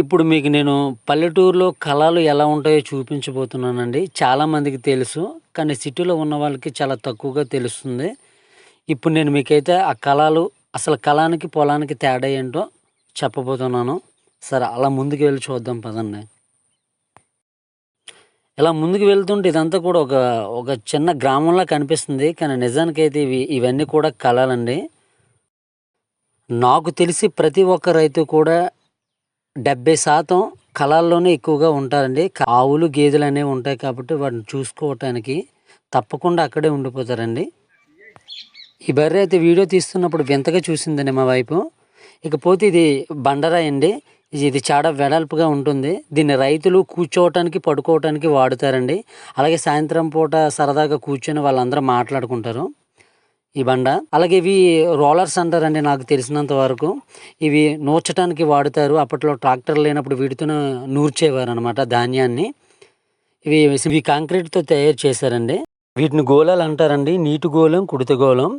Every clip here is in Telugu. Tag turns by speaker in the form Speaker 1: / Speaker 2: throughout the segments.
Speaker 1: ఇప్పుడు మీకు నేను పల్లెటూరులో కళలు ఎలా ఉంటాయో చూపించబోతున్నానండి. చాలామందికి తెలుసు కానీ సిటీలో ఉన్న వాళ్ళకి చాలా తక్కువగా తెలుస్తుంది. ఇప్పుడు నేను మీకైతే ఆ కళలు అసలు కళానికి పొలానికి తేడా ఏంటో చెప్పబోతున్నాను. సరే అలా ముందుకు వెళ్ళి చూద్దాం పదండి. ఇలా ముందుకు వెళ్తుంటే ఇదంతా కూడా ఒక ఒక చిన్న గ్రామంలా కనిపిస్తుంది కానీ నిజానికైతే ఇవి ఇవన్నీ కూడా కళలండి. నాకు తెలిసి ప్రతి ఒక్క రైతు కూడా డెబ్బై శాతం కళల్లోనే ఎక్కువగా ఉంటారండి. ఆవులు గేదెలు అనేవి ఉంటాయి కాబట్టి వాటిని చూసుకోవటానికి తప్పకుండా అక్కడే ఉండిపోతారండి. ఈ బర్రె అయితే వీడియో తీస్తున్నప్పుడు వింతగా చూసిందండి మా వైపు. ఇకపోతే ఇది బండరాయి అండి. ఇది చాలా వెడల్పుగా ఉంటుంది. దీన్ని రైతులు కూర్చోవటానికి పడుకోవటానికి వాడుతారండి. అలాగే సాయంత్రం పూట సరదాగా కూర్చొని వాళ్ళందరూ మాట్లాడుకుంటారు. ఈ బండ. అలాగే ఇవి రోలర్స్ అంటారండి నాకు తెలిసినంత వరకు. ఇవి నూర్చడానికి వాడుతారు. అప్పట్లో ట్రాక్టర్ లేనప్పుడు వీటితో నూర్చేవారు అనమాట ధాన్యాన్ని. ఇవి ఇవి కాంక్రీట్తో తయారు చేశారండి. వీటిని గోళాలు అంటారండి. నీటి గోళం కుడిత గోళం.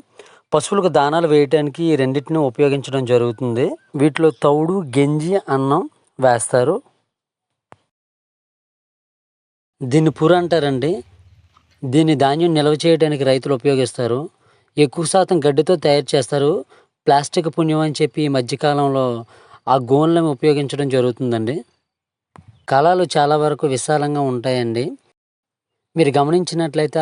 Speaker 1: పశువులకు దానాలు వేయటానికి ఈ రెండింటిని ఉపయోగించడం జరుగుతుంది. వీటిలో తౌడు గెంజి అన్నం వేస్తారు. దీన్ని పుర అంటారండి. దీన్ని ధాన్యం నిల్వ చేయడానికి రైతులు ఉపయోగిస్తారు. ఎక్కువ శాతం గడ్డితో తయారు చేస్తారు. ప్లాస్టిక్ పుణ్యం అని చెప్పి ఈ మధ్యకాలంలో ఆ గోన్లను ఉపయోగించడం జరుగుతుందండి. కళలు చాలా వరకు విశాలంగా ఉంటాయండి. మీరు గమనించినట్లయితే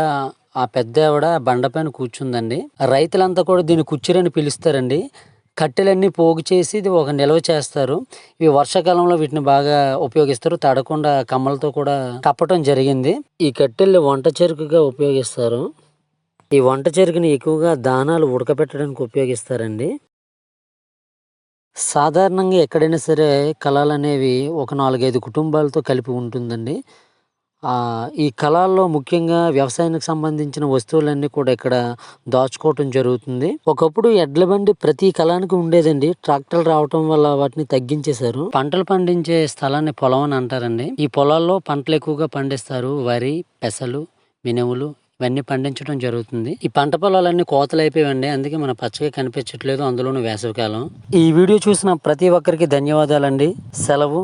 Speaker 1: ఆ- పెద్ద ఆవిడ బండపైన కూర్చుందండి. రైతులంతా కూడా దీన్ని కుచ్చిరని పిలుస్తారండి. కట్టెలన్నీ పోగు చేసి ఇది ఒక నిల్వ చేస్తారు. ఇవి వర్షాకాలంలో వీటిని బాగా ఉపయోగిస్తారు. తడకుండా కమ్మలతో కూడా కప్పటం జరిగింది. ఈ కట్టెల్ని వంట చెరుకుగా ఉపయోగిస్తారు. ఈ వంట చెరుకుని ఎక్కువగా దానాలు ఉడకబెట్టడానికి ఉపయోగిస్తారండి. సాధారణంగా ఎక్కడైనా సరే కళలు అనేవి ఒక నాలుగైదు కుటుంబాలతో కలిపి ఉంటుందండి. ఈ కళల్లో ముఖ్యంగా వ్యవసాయానికి సంబంధించిన వస్తువులన్నీ కూడా ఇక్కడ దాచుకోవటం జరుగుతుంది. ఒకప్పుడు ఎడ్ల బండి ప్రతి కళానికి ఉండేదండి. ట్రాక్టర్లు రావటం వల్ల వాటిని తగ్గించేశారు. పంటలు పండించే స్థలాన్ని పొలం అని అంటారండి. ఈ పొలాల్లో పంటలు ఎక్కువగా పండిస్తారు. వరి పెసలు మినుములు ఇవన్నీ పండించడం జరుగుతుంది. ఈ పంట పొలాలన్నీ కోతలు అయిపోయాయండి. అందుకే మన పచ్చగా కనిపించట్లేదు. అందులోనూ వేసవికాలం. ఈ వీడియో చూసిన ప్రతి ఒక్కరికి ధన్యవాదాలండి. సెలవు.